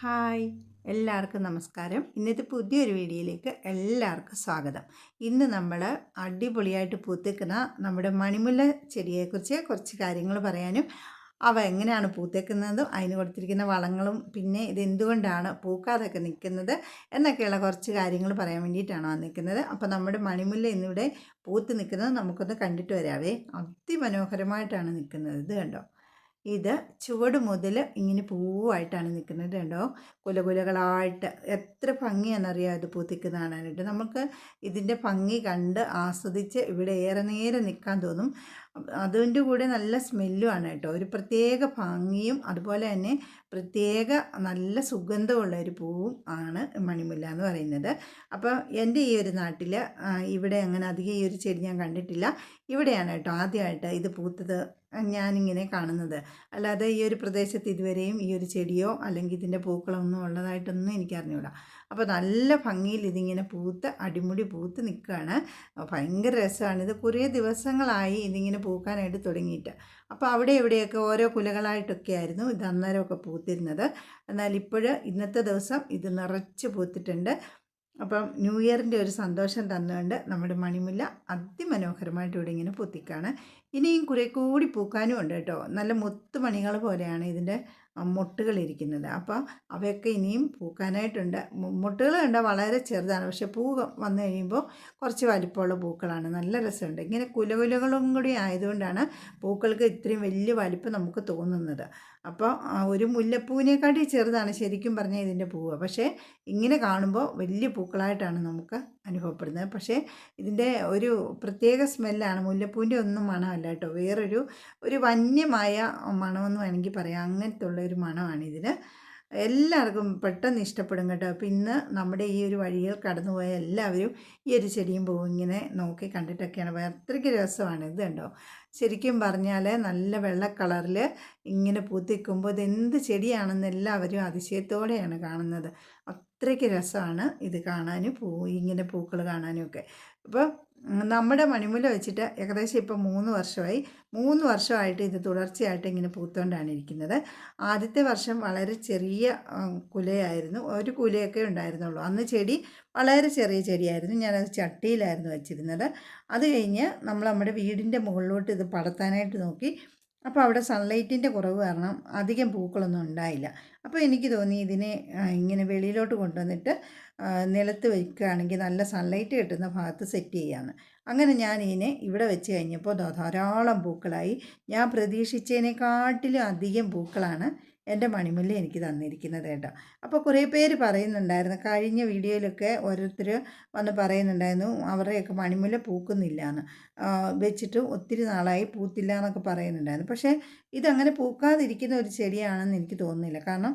Hi എല്ലാവർക്കും നമസ്കാരം. ഇന്നത്തെ പുതിയൊരു വീഡിയോയിലേക്ക് എല്ലാവർക്കും സ്വാഗതം. ഇന്ന് നമ്മൾ അടിപൊളിയായിട്ട് പൂത്തേക്കുന്ന നമ്മുടെ മണിമുല്ല ചെടിയെക്കുറിച്ച് കുറച്ച് കാര്യങ്ങൾ പറയാനും അവ എങ്ങനെയാണ് പൂത്തേക്കുന്നതും അതിന് കൊടുത്തിരിക്കുന്ന വളങ്ങളും പിന്നെ ഇതെന്തുകൊണ്ടാണ് പൂക്കാതൊക്കെ നിൽക്കുന്നത് എന്നൊക്കെയുള്ള കുറച്ച് കാര്യങ്ങൾ പറയാൻ വേണ്ടിയിട്ടാണ് വന്നിരിക്കുന്നത്. അപ്പോൾ നമ്മുടെ മണിമുല്ല ഇന്നിവിടെ പൂത്ത് നിൽക്കുന്നത് നമുക്കൊന്ന് കണ്ടിട്ട് വരാവേ. അതിമനോഹരമായിട്ടാണ് നിൽക്കുന്നത്. ഇത് കണ്ടോ? ഇത് ചുവട് മുതൽ ഇങ്ങനെ പൂവായിട്ടാണ് നിൽക്കുന്നത് കണ്ടോ? കുലകുലകളായിട്ട് എത്ര ഭംഗിയാണെന്നറിയാം ഇത് പൂത്തിക്ക് കാണാനായിട്ട്. നമുക്ക് ഇതിന്റെ ഭംഗി കണ്ട് ആസ്വദിച്ച് ഇവിടെ ഏറെ നേരം നിൽക്കാൻ തോന്നും. അതിന്റെ കൂടെ നല്ല സ്മെല്ലുമാണ് കേട്ടോ. ഒരു പ്രത്യേക ഭംഗിയും അതുപോലെ തന്നെ പ്രത്യേക നല്ല സുഗന്ധമുള്ള ഒരു പൂവും ആണ് മണിമുല്ല എന്ന് പറയുന്നത്. അപ്പോൾ എന്റെ ഈ ഒരു നാട്ടിൽ ഇവിടെ അങ്ങനെ അധികം ഈ ഒരു ചെടി ഞാൻ കണ്ടിട്ടില്ല. ഇവിടെയാണ് കേട്ടോ ആദ്യമായിട്ട് ഇത് പൂത്തത്. ഞാനിങ്ങനെ കാണുന്നത്. അല്ലാതെ ഈ ഒരു പ്രദേശത്ത് ഇതുവരെയും ഈ ഒരു ചെടിയോ അല്ലെങ്കിൽ ഇതിന്റെ പൂക്കളൊന്നും ഉള്ളതായിട്ടൊന്നും എനിക്ക് അറിഞ്ഞൂടാ അപ്പോൾ നല്ല ഭംഗിയിൽ ഇതിങ്ങനെ പൂത്ത് അടിമുടി പൂത്ത് നിൽക്കുകയാണ്. ഭയങ്കര രസമാണ്. ഇത് കുറേ ദിവസങ്ങളായി ഇതിങ്ങനെ പൂക്കാനായിട്ട് തുടങ്ങിയിട്ട്. അപ്പോൾ അവിടെ എവിടെയൊക്കെ ഓരോ കുലകളായിട്ടൊക്കെ ആയിരുന്നു ഇത് അന്നേരമൊക്കെ പൂത്തിരുന്നത്. എന്നാൽ ഇപ്പോൾ ഇന്നത്തെ ദിവസം ഇത് നിറച്ച് പൂത്തിട്ടുണ്ട്. അപ്പം ന്യൂ ഇയറിന്റെ ഒരു സന്തോഷം തന്നുകൊണ്ട് നമ്മുടെ മണിമുല്ല അതിമനോഹരമായിട്ട് ഇവിടെ ഇങ്ങനെ പൊത്തിക്കാണ്. ഇനിയും കുറേ കൂടി പൂക്കാനും ഉണ്ട് കേട്ടോ. നല്ല മുത്തുമണികൾ പോലെയാണ് ഇതിന്റെ മുട്ടുകളിരിക്കുന്നത് അപ്പോൾ അവയൊക്കെ ഇനിയും പൂക്കാനായിട്ടുണ്ട്. മുട്ടുകൾ കണ്ടാൽ വളരെ ചെറുതാണ്. പക്ഷെ പൂ വന്നു കഴിയുമ്പോൾ കുറച്ച് വലിപ്പമുള്ള പൂക്കളാണ്. നല്ല രസമുണ്ട്. ഇങ്ങനെ കുലകുലകളും കൂടി ആയതുകൊണ്ടാണ് പൂക്കൾക്ക് ഇത്രയും വലിയ വലിപ്പം നമുക്ക് തോന്നുന്നത്. അപ്പോൾ ഒരു മുല്ലപ്പൂവിനെക്കാട്ടി ചെറുതാണ് ശരിക്കും പറഞ്ഞാൽ ഇതിന്റെ പൂവ്. പക്ഷേ ഇങ്ങനെ കാണുമ്പോൾ വലിയ പൂക്കളായിട്ടാണ് നമുക്ക് അനുഭവപ്പെടുന്നത്. പക്ഷേ ഇതിന്റെ ഒരു പ്രത്യേക സ്മെല്ലാണ്. മുല്ലപ്പൂവിന്റെ ഒന്നും മണമല്ല കേട്ടോ. വേറൊരു ഒരു വന്യമായ മണമെന്ന് വേണമെങ്കിൽ പറയാം. അങ്ങനത്തെ ഉള്ള ഒരു മണമാണ് ഇതിൽ എല്ലാവർക്കും പെട്ടെന്ന് ഇഷ്ടപ്പെടും കേട്ടോ. അപ്പോൾ ഇന്ന് നമ്മുടെ ഈ ഒരു വഴിയിൽ കടന്നുപോയ എല്ലാവരും ഈ ഒരു ചെടിയും പൂവും ഇങ്ങനെ നോക്കി കണ്ടിട്ടൊക്കെയാണ്. അത്രയ്ക്ക് രസമാണ് ഇത് കണ്ടോ. ശരിക്കും പറഞ്ഞാൽ നല്ല വെള്ള കളറിൽ ഇങ്ങനെ പൂത്തിക്കുമ്പോൾ ഇത് എന്ത് ചെടിയാണെന്ന് എല്ലാവരും അതിശയത്തോടെയാണ് കാണുന്നത്. അത്രയ്ക്ക് രസമാണ് ഇത് കാണാനും പൂ ഇങ്ങനെ പൂക്കൾ കാണാനും ഒക്കെ. അപ്പോൾ നമ്മുടെ മണിമുല വെച്ചിട്ട് ഏകദേശം ഇപ്പോൾ മൂന്ന് വർഷമായി. മൂന്ന് വർഷമായിട്ട് ഇത് തുടർച്ചയായിട്ട് ഇങ്ങനെ പൂത്തുകൊണ്ടാണ് ഇരിക്കുന്നത്. ആദ്യത്തെ വർഷം വളരെ ചെറിയ കുലയായിരുന്നു. ഒരു കുലയൊക്കെ ഉണ്ടായിരുന്നുള്ളൂ. അന്ന് ചെടി വളരെ ചെറിയ ചെടിയായിരുന്നു. ഞാനത് ചട്ടിയിലായിരുന്നു വെച്ചിരുന്നത്. അത് കഴിഞ്ഞ് നമ്മൾ നമ്മുടെ വീടിന്റെ മുകളിലോട്ട് ഇത് പടത്താനായിട്ട് നോക്കി. അപ്പോൾ അവിടെ സൺലൈറ്റിന്റെ കുറവ് കാരണം അധികം പൂക്കളൊന്നും ഉണ്ടായില്ല. അപ്പോൾ എനിക്ക് തോന്നി ഇതിനെ ഇങ്ങനെ വെളിയിലോട്ട് കൊണ്ടുവന്നിട്ട് നിലത്ത് വയ്ക്കുകയാണെങ്കിൽ നല്ല സൺലൈറ്റ് കിട്ടുന്ന ഭാഗത്ത് സെറ്റ് ചെയ്യാമെന്ന് അങ്ങനെ ഞാൻ ഇതിനെ ഇവിടെ വെച്ച് കഴിഞ്ഞപ്പോൾ ധാരാളം പൂക്കളായി. ഞാൻ പ്രതീക്ഷിച്ചതിനെക്കാട്ടിലും അധികം പൂക്കളാണ് എന്റെ മണിമുല്ല എനിക്ക് തന്നിരിക്കുന്നത് കേട്ടോ. അപ്പോൾ കുറേ പേര് പറയുന്നുണ്ടായിരുന്നു കഴിഞ്ഞ വീഡിയോയിലൊക്കെ ഓരോരുത്തർ വന്ന് പറയുന്നുണ്ടായിരുന്നു അവരുടെയൊക്കെ മണിമുല്ല പൂക്കുന്നില്ല എന്ന് വെച്ചിട്ട് ഒത്തിരി നാളായി പൂത്തില്ല എന്നൊക്കെ പറയുന്നുണ്ടായിരുന്നു. പക്ഷേ ഇതങ്ങനെ പൂക്കാതിരിക്കുന്ന ഒരു ചെടിയാണെന്ന് എനിക്ക് തോന്നുന്നില്ല. കാരണം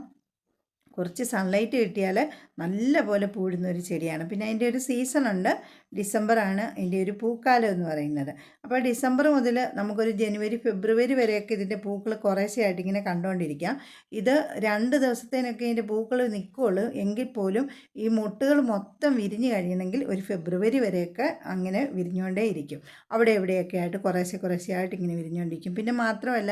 കുറച്ച് സൺലൈറ്റ് കിട്ടിയാൽ നല്ല പോലെ പൂഴുന്ന ഒരു ചെടിയാണ്. പിന്നെ അതിന്റെ ഒരു സീസണുണ്ട് ഡിസംബറാണ് അതിന്റെ ഒരു പൂക്കാലം എന്ന് പറയുന്നത്. അപ്പോൾ ഡിസംബർ മുതൽ നമുക്കൊരു ജനുവരി ഫെബ്രുവരി വരെയൊക്കെ ഇതിന്റെ പൂക്കൾ കുറേശ്ശെയായിട്ട് ഇങ്ങനെ കണ്ടുകൊണ്ടിരിക്കാം. ഇത് രണ്ട് ദിവസത്തേനൊക്കെ ഇതിന്റെ പൂക്കൾ നിൽക്കുകയുള്ളൂ എങ്കിൽ പോലും ഈ മുട്ടുകൾ മൊത്തം വിരിഞ്ഞ് കഴിയണമെങ്കിൽ ഒരു ഫെബ്രുവരി വരെയൊക്കെ അങ്ങനെ വിരിഞ്ഞുകൊണ്ടേ ഇരിക്കും. അവിടെ എവിടെയൊക്കെ ആയിട്ട് കുറേശ്ശെ ആയിട്ട് ഇങ്ങനെ വിരിഞ്ഞുകൊണ്ടിരിക്കും. പിന്നെ മാത്രമല്ല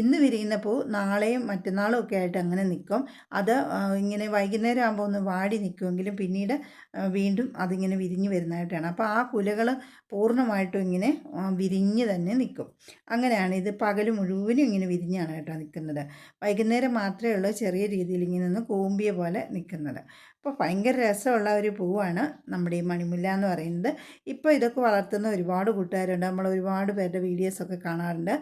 ഇന്ന് വിരിയുന്ന പൂ നാളെയും മറ്റന്നാളും ഒക്കെ ആയിട്ട് അങ്ങനെ നിൽക്കും. അത് ഇങ്ങനെ വൈകുന്നേരം ആകുമ്പോൾ ഒന്ന് വാടി നിൽക്കുമെങ്കിലും പിന്നീട് വീണ്ടും അതിങ്ങനെ വിരിഞ്ഞ് വരുന്നതായിട്ടാണ്. അപ്പോൾ ആ കുലകൾ പൂർണമായിട്ടും ഇങ്ങനെ വിരിഞ്ഞ് തന്നെ നിൽക്കും. അങ്ങനെയാണ് ഇത് പകൽ മുഴുവനും ഇങ്ങനെ വിരിഞ്ഞാണ് കേട്ടോ നിൽക്കുന്നത്. വൈകുന്നേരം മാത്രമേ ഉള്ളൂ ചെറിയ രീതിയിൽ ഇങ്ങനെ നിന്ന് കൂമ്പിയ പോലെ നിൽക്കുന്നത്. അപ്പോൾ ഭയങ്കര രസമുള്ള ഒരു പൂവാണ് നമ്മുടെ ഈ മണിമുല്ല എന്ന് പറയുന്നത്. ഇപ്പോൾ ഇതൊക്കെ വളർത്തുന്ന ഒരുപാട് കൂട്ടുകാരുണ്ട്. നമ്മൾ ഒരുപാട് പേരുടെ വീഡിയോസൊക്കെ കാണാറുണ്ട്.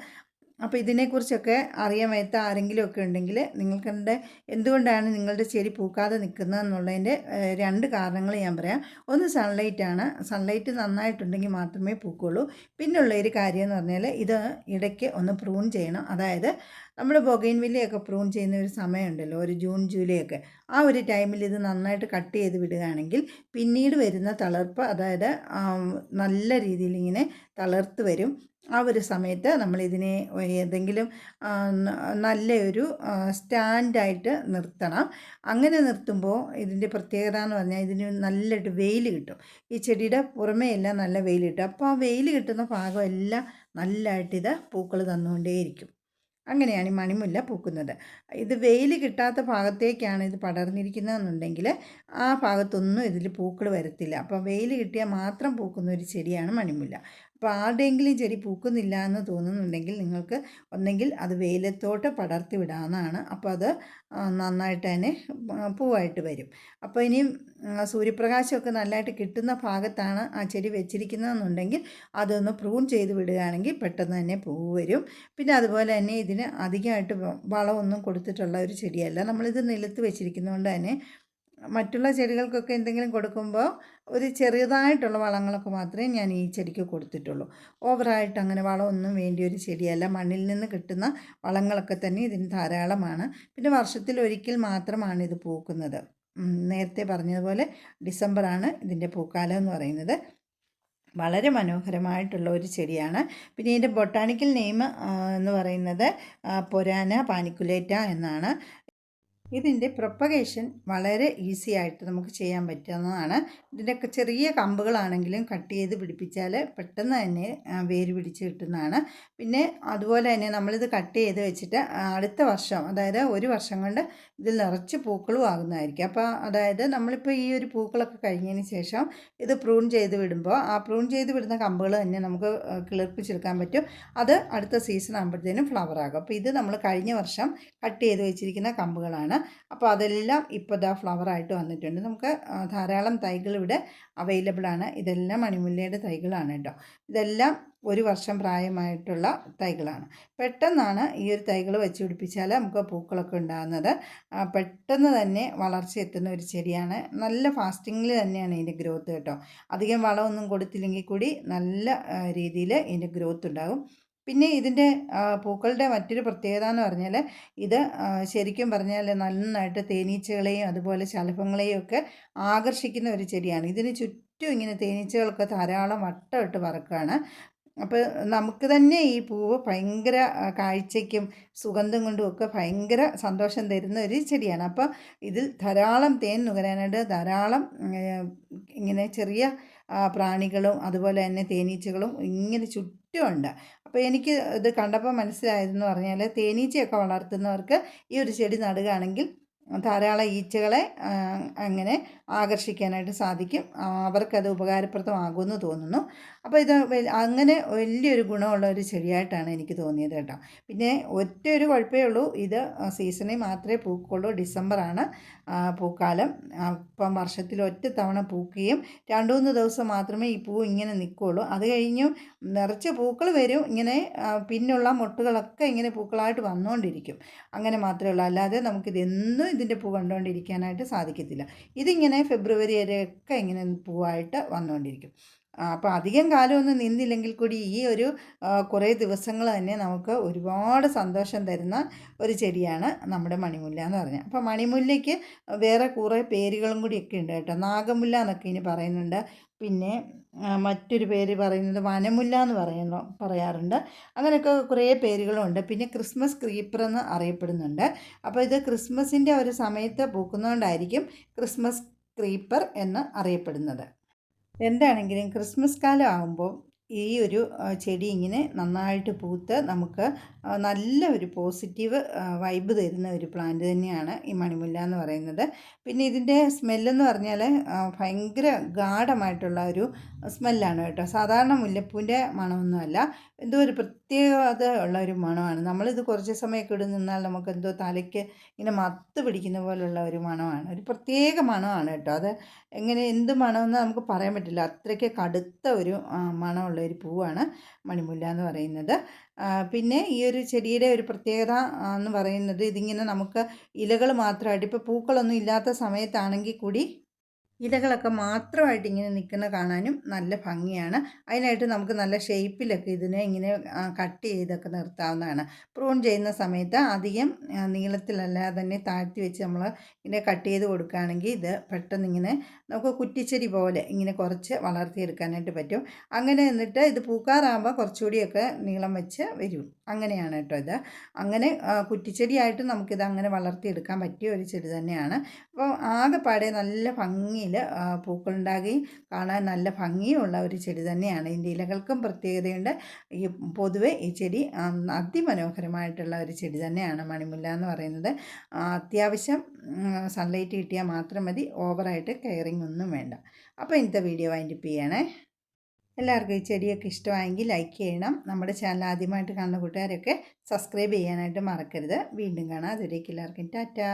അപ്പോൾ ഇതിനെക്കുറിച്ചൊക്കെ അറിയാൻ വയ്യാത്ത ആരെങ്കിലുമൊക്കെ ഉണ്ടെങ്കിൽ നിങ്ങൾക്കെന്റെ എന്തുകൊണ്ടാണ് നിങ്ങളുടെ ചെടി പൂക്കാതെ നിൽക്കുന്നത് എന്നുള്ളതിന്റെ രണ്ട് കാരണങ്ങൾ ഞാൻ പറയാം. ഒന്ന് സൺലൈറ്റ് ആണ്. സൺലൈറ്റ് നന്നായിട്ടുണ്ടെങ്കിൽ മാത്രമേ പൂക്കുള്ളൂ. പിന്നുള്ള ഒരു കാര്യം എന്ന് പറഞ്ഞാൽ ഇത് ഇടയ്ക്ക് ഒന്ന് പ്രൂൺ ചെയ്യണം. അതായത് നമ്മൾ ബൊഗൈൻ വില്ലയൊക്കെ പ്രൂൺ ചെയ്യുന്ന ഒരു സമയമുണ്ടല്ലോ ഒരു ജൂൺ ജൂലൈ ഒക്കെ. ആ ഒരു ടൈമിൽ ഇത് നന്നായിട്ട് കട്ട് ചെയ്ത് വിടുകയാണെങ്കിൽ പിന്നീട് വരുന്ന തളർപ്പ് അതായത് നല്ല രീതിയിൽ ഇങ്ങനെ തളർത്ത് വരും. ആ ഒരു സമയത്ത് നമ്മളിതിനെ ഏതെങ്കിലും നല്ലൊരു സ്റ്റാൻഡായിട്ട് നിർത്തണം. അങ്ങനെ നിർത്തുമ്പോൾ ഇതിന്റെ പ്രത്യേകത എന്ന് പറഞ്ഞാൽ ഇതിന് നല്ലൊരു വെയിൽ കിട്ടും. ഈ ചെടിയുടെ പുറമേ എല്ലാം നല്ല വെയിൽ കിട്ടും. അപ്പോൾ ആ വെയിൽ കിട്ടുന്ന ഭാഗം എല്ലാം നല്ലതായിട്ട് ഇത് പൂക്കൾ തന്നുകൊണ്ടേയിരിക്കും. അങ്ങനെയാണ് ഈ മണിമുല്ല പൂക്കുന്നത്. ഇത് വെയിൽ കിട്ടാത്ത ഭാഗത്തേക്കാണ് ഇത് പടർന്നിരിക്കുന്നതെന്നുണ്ടെങ്കിൽ ആ ഭാഗത്തൊന്നും ഇതിൽ പൂക്കൾ വരത്തില്ല. അപ്പോൾ വെയിൽ കിട്ടിയാൽ മാത്രം പൂക്കുന്ന ഒരു ചെടിയാണ് മണിമുല്ല. അപ്പോൾ ആരുടെയെങ്കിലും ചെടി പൂക്കുന്നില്ല എന്ന് തോന്നുന്നുണ്ടെങ്കിൽ നിങ്ങൾക്ക് ഒന്നെങ്കിൽ അത് വെയിലത്തോട്ട് പടർത്തി വിടാവുന്നതാണ്. അപ്പോൾ അത് നന്നായിട്ട് തന്നെ പൂവായിട്ട് വരും. അപ്പോൾ ഇനിയും സൂര്യപ്രകാശമൊക്കെ നല്ലതായിട്ട് കിട്ടുന്ന ഭാഗത്താണ് ആ ചെടി വെച്ചിരിക്കുന്നതെന്നുണ്ടെങ്കിൽ അതൊന്ന് പ്രൂൺ ചെയ്ത് വിടുകയാണെങ്കിൽ പെട്ടെന്ന് തന്നെ പൂവ് വരും. പിന്നെ അതുപോലെ തന്നെ ഇതിന് അധികമായിട്ട് വളമൊന്നും കൊടുത്തിട്ടുള്ള ഒരു ചെടിയല്ല. നമ്മളിത് നിലത്ത് വെച്ചിരിക്കുന്നതുകൊണ്ട് തന്നെ മറ്റുള്ള ചെടികൾക്കൊക്കെ എന്തെങ്കിലും കൊടുക്കുമ്പോൾ ഒരു ചെറിയതായിട്ടുള്ള വളങ്ങളൊക്കെ മാത്രമേ ഞാൻ ഈ ചെടിക്ക് കൊടുത്തിട്ടുള്ളൂ. ഓവറായിട്ട് അങ്ങനെ വളമൊന്നും വേണ്ടിയ ഒരു ചെടിയല്ല. മണ്ണിൽ നിന്ന് കിട്ടുന്ന വളങ്ങളൊക്കെ തന്നെ ഇതിന് ധാരാളമാണ്. പിന്നെ വർഷത്തിൽ ഒരിക്കൽ മാത്രമാണ് ഇത് പൂക്കുന്നത്. നേരത്തെ പറഞ്ഞതുപോലെ ഡിസംബറാണ് ഇതിന്റെ പൂക്കാലം എന്ന് പറയുന്നത്. വളരെ മനോഹരമായിട്ടുള്ള ഒരു ചെടിയാണ്. പിന്നെ ഇതിന്റെ ബൊട്ടാണിക്കൽ നെയിം എന്ന് പറയുന്നത് പൊരാന പാനിക്കുലേറ്റ എന്നാണ്. ഇതിന്റെ പ്രൊപ്പഗേഷൻ വളരെ ഈസി ആയിട്ട് നമുക്ക് ചെയ്യാൻ പറ്റുന്നതാണ്. ഇതിന്റെയൊക്കെ ചെറിയ കമ്പുകളാണെങ്കിലും കട്ട് ചെയ്ത് പിടിപ്പിച്ചാൽ പെട്ടെന്ന് തന്നെ വേര് പിടിച്ച് കിട്ടുന്നതാണ്. പിന്നെ അതുപോലെ തന്നെ നമ്മളിത് കട്ട് ചെയ്ത് വെച്ചിട്ട് അടുത്ത വർഷം അതായത് ഒരു വർഷം കൊണ്ട് ഇതിൽ നിറച്ച് പൂക്കളും ആകുന്നതായിരിക്കും. അപ്പോൾ അതായത് നമ്മളിപ്പോൾ ഈ ഒരു പൂക്കളൊക്കെ കഴിഞ്ഞതിന് ശേഷം ഇത് പ്രൂൺ ചെയ്ത് വിടുമ്പോൾ ആ പ്രൂൺ ചെയ്ത് വിടുന്ന കമ്പുകൾ തന്നെ നമുക്ക് കിളിർപ്പിച്ചെടുക്കാൻ പറ്റും. അത് അടുത്ത സീസൺ ആകുമ്പോഴത്തേനും ഫ്ലവർ ആകും. അപ്പോൾ ഇത് നമ്മൾ കഴിഞ്ഞ വർഷം കട്ട് ചെയ്ത് വെച്ചിരിക്കുന്ന കമ്പുകളാണ്. അപ്പോൾ അതെല്ലാം ഇപ്പോൾ ഇതാ ഫ്ലവറായിട്ട് വന്നിട്ടുണ്ട്. നമുക്ക് ധാരാളം തൈകൾ ഇവിടെ അവൈലബിൾ ആണ്. ഇതെല്ലാം മണിമുല്ലയുടെ തൈകളാണ് കേട്ടോ. ഇതെല്ലാം ഒരു വർഷം പ്രായമായിട്ടുള്ള തൈകളാണ്. പെട്ടെന്നാണ് ഈ ഒരു തൈകൾ വെച്ച് പിടിപ്പിച്ചാൽ നമുക്ക് പൂക്കളൊക്കെ ഉണ്ടാകുന്നത്. പെട്ടെന്ന് തന്നെ വളർച്ച എത്തുന്ന ഒരു ചെടിയാണ്. നല്ല ഫാസ്റ്റിങ്ങിൽ തന്നെയാണ് ഇതിന്റെ ഗ്രോത്ത് കേട്ടോ. അധികം വളമൊന്നും കൊടുത്തില്ലെങ്കിൽ കൂടി നല്ല രീതിയിൽ ഇതിന്റെ ഗ്രോത്ത് ഉണ്ടാകും. പിന്നെ ഇതിന്റെ പൂക്കളുടെ മറ്റൊരു പ്രത്യേകത എന്ന് പറഞ്ഞാൽ ഇത് ശരിക്കും പറഞ്ഞാൽ നന്നായിട്ട് തേനീച്ചകളെയും അതുപോലെ ശലഭങ്ങളെയും ഒക്കെ ആകർഷിക്കുന്ന ഒരു ചെടിയാണ്. ഇതിന് ചുറ്റും ഇങ്ങനെ തേനീച്ചകളൊക്കെ ധാരാളം വട്ടമിട്ട് പറക്കുകയാണ്. അപ്പോൾ നമുക്ക് തന്നെ ഈ പൂവ് ഭയങ്കര കാഴ്ചയ്ക്കും സുഗന്ധം കൊണ്ടും ഒക്കെ ഭയങ്കര സന്തോഷം തരുന്ന ഒരു ചെടിയാണ്. അപ്പോൾ ഇതിൽ ധാരാളം തേൻ നുകരാനായിട്ട് ധാരാളം ഇങ്ങനെ ചെറിയ പ്രാണികളും അതുപോലെ തന്നെ തേനീച്ചകളും ഇങ്ങനെ ചുറ്റുമുണ്ട്. അപ്പോൾ എനിക്ക് ഇത് കണ്ടപ്പോൾ മനസ്സിലായതെന്ന് പറഞ്ഞാൽ തേനീച്ചയൊക്കെ വളർത്തുന്നവർക്ക് ഈ ഒരു ചെടി നടുകയാണെങ്കിൽ ധാരാളം ഈച്ചകളെ അങ്ങനെ ആകർഷിക്കാനായിട്ട് സാധിക്കും. അവർക്കത് ഉപകാരപ്രദമാകുമെന്ന് തോന്നുന്നു. അപ്പോൾ ഇത് അങ്ങനെ വലിയൊരു ഗുണമുള്ള ഒരു ചെടിയായിട്ടാണ് എനിക്ക് തോന്നിയത് കേട്ടോ. പിന്നെ ഒറ്റ ഒരു കുഴപ്പമേ ഉള്ളൂ. ഇത് സീസണിൽ മാത്രമേ പൂക്കുള്ളൂ. ഡിസംബറാണ് പൂക്കാലം. അപ്പം വർഷത്തിൽ ഒറ്റ തവണ പൂക്കുകയും രണ്ടു മൂന്ന് ദിവസം മാത്രമേ ഈ പൂ ഇങ്ങനെ നിൽക്കുകയുള്ളൂ. അത് കഴിഞ്ഞു നിറച്ച് പൂക്കൾ വരും. ഇങ്ങനെ പിന്നുള്ള മുട്ടുകളൊക്കെ ഇങ്ങനെ പൂക്കളായിട്ട് വന്നുകൊണ്ടിരിക്കും. അങ്ങനെ മാത്രമേ ഉള്ളൂ. അല്ലാതെ നമുക്കിത് എന്നും ഇതിന്റെ പൂ കണ്ടുകൊണ്ടിരിക്കാനായിട്ട് സാധിക്കത്തില്ല. ഇതിങ്ങനെ ഫെബ്രുവരി വരെയൊക്കെ ഇങ്ങനെ പൂവായിട്ട് വന്നുകൊണ്ടിരിക്കും. അപ്പോൾ അധികം കാലമൊന്നും നിന്നില്ലെങ്കിൽ കൂടി ഈ ഒരു കുറേ ദിവസങ്ങൾ തന്നെ നമുക്ക് ഒരുപാട് സന്തോഷം തരുന്ന ഒരു ചെടിയാണ് നമ്മുടെ മണിമുല്ല എന്ന് പറഞ്ഞാൽ. അപ്പോൾ മണിമുല്ലയ്ക്ക് വേറെ കുറേ പേരുകളും കൂടിയൊക്കെ ഉണ്ട് കേട്ടോ. നാഗമുല്ല എന്നൊക്കെ ഇനി പറയുന്നുണ്ട്. പിന്നെ മറ്റൊരു പേര് പറയുന്നത് വനമുല്ല എന്ന് പറയുന്നു പറയാറുണ്ട്. അങ്ങനെയൊക്കെ കുറേ പേരുകളുണ്ട് പിന്നെ ക്രിസ്മസ് ക്രീപ്പർ എന്ന് അറിയപ്പെടുന്നുണ്ട്. അപ്പോൾ ഇത് ക്രിസ്മസിന്റെ ഒരു സമയത്ത് പൂക്കുന്നതുകൊണ്ടായിരിക്കും ക്രിസ്മസ് ക്രീപ്പർ എന്ന് അറിയപ്പെടുന്നത്. എന്താണെങ്കിലും ക്രിസ്മസ് കാലം ആകുമ്പോൾ ഈ ഒരു ചെടി ഇങ്ങനെ നന്നായിട്ട് പൂത്ത് നമുക്ക് നല്ല ഒരു പോസിറ്റീവ് വൈബ് തരുന്ന ഒരു പ്ലാന്റ് തന്നെയാണ് ഈ മണിമുല്ല എന്ന് പറയുന്നത്. പിന്നെ ഇതിന്റെ സ്മെല്ലെന്ന് പറഞ്ഞാൽ ഭയങ്കര ഗാഠമായിട്ടുള്ള ഒരു സ്മെല്ലാണ് കേട്ടോ. സാധാരണ മുല്ലപ്പൂവിന്റെ മണമൊന്നുമല്ല. എന്തോ ഒരു പ്രത്യേകത ഉള്ള ഒരു മണമാണ്. നമ്മളിത് കുറച്ച് സമയമൊക്കെ ഇടുന്ന നിന്നാൽ നമുക്ക് എന്തോ തലയ്ക്ക് ഇങ്ങനെ മത്ത് പിടിക്കുന്ന പോലുള്ള ഒരു മണമാണ്. ഒരു പ്രത്യേക മണമാണ് കേട്ടോ. അത് എങ്ങനെ എന്ത് മണമെന്ന് നമുക്ക് പറയാൻ പറ്റില്ല. അത്രയ്ക്ക് കടുത്ത ഒരു മണമുള്ള ഒരു പൂവാണ് മണിമുല്ല എന്ന് പറയുന്നത്. പിന്നെ ഈ ഒരു ചെടിയുടെ ഒരു പ്രത്യേകത എന്ന് പറയുന്നത് ഇതിങ്ങനെ നമുക്ക് ഇലകൾ മാത്രമായിട്ട് ഇപ്പോൾ പൂക്കളൊന്നും ഇല്ലാത്ത സമയത്താണെങ്കിൽ കൂടി ഇലകളൊക്കെ മാത്രമായിട്ട് ഇങ്ങനെ നിൽക്കുന്ന കാണാനും നല്ല ഭംഗിയാണ്. അതിനായിട്ട് നമുക്ക് നല്ല ഷേപ്പിലൊക്കെ ഇതിനെ ഇങ്ങനെ കട്ട് ചെയ്തൊക്കെ നിർത്താവുന്നതാണ്. പ്രൂൺ ചെയ്യുന്ന സമയത്ത് അധികം നീളത്തിലല്ലാതെ തന്നെ താഴ്ത്തി വെച്ച് നമ്മൾ ഇങ്ങനെ കട്ട് ചെയ്ത് കൊടുക്കുകയാണെങ്കിൽ ഇത് പെട്ടെന്ന് ഇങ്ങനെ നമുക്ക് കുറ്റിച്ചെടി പോലെ ഇങ്ങനെ കുറച്ച് വളർത്തിയെടുക്കാനായിട്ട് പറ്റും. അങ്ങനെ എന്നിട്ട് ഇത് പൂക്കാറാകുമ്പോൾ കുറച്ചുകൂടിയൊക്കെ നീളം വെച്ച് വരും. അങ്ങനെയാണ് കേട്ടോ ഇത്. അങ്ങനെ കുറ്റിച്ചെടിയായിട്ട് നമുക്കിത് അങ്ങനെ വളർത്തിയെടുക്കാൻ പറ്റിയ ഒരു ചെടി തന്നെയാണ്. അപ്പോൾ ആകെപ്പാടെ നല്ല ഭംഗിയിൽ ഭംഗിയിൽ പൂക്കളുണ്ടാകുകയും കാണാൻ നല്ല ഭംഗിയുള്ള ഒരു ചെടി തന്നെയാണ്. ഇതിന്റെ ഇലകൾക്കും പ്രത്യേകതയുണ്ട്. ഈ പൊതുവെ ഈ ചെടി അതിമനോഹരമായിട്ടുള്ള ഒരു ചെടി തന്നെയാണ് മണിമുല്ല എന്ന് പറയുന്നത്. അത്യാവശ്യം സൺലൈറ്റ് കിട്ടിയാൽ മാത്രം മതി. ഓവറായിട്ട് കെയറിങ് ഒന്നും വേണ്ട. അപ്പോൾ ഇന്നത്തെ വീഡിയോ വൈൻഡിപ്പ് ചെയ്യണേ. എല്ലാവർക്കും ഈ ചെടിയൊക്കെ ഇഷ്ടമായെങ്കിൽ ലൈക്ക് ചെയ്യണം. നമ്മുടെ ചാനൽ ആദ്യമായിട്ട് കാണുന്ന കൂട്ടുകാരൊക്കെ സബ്സ്ക്രൈബ് ചെയ്യാനായിട്ട് മറക്കരുത്. വീണ്ടും കാണാം. അതുവരേക്കും എല്ലാവർക്കും ടാറ്റാ.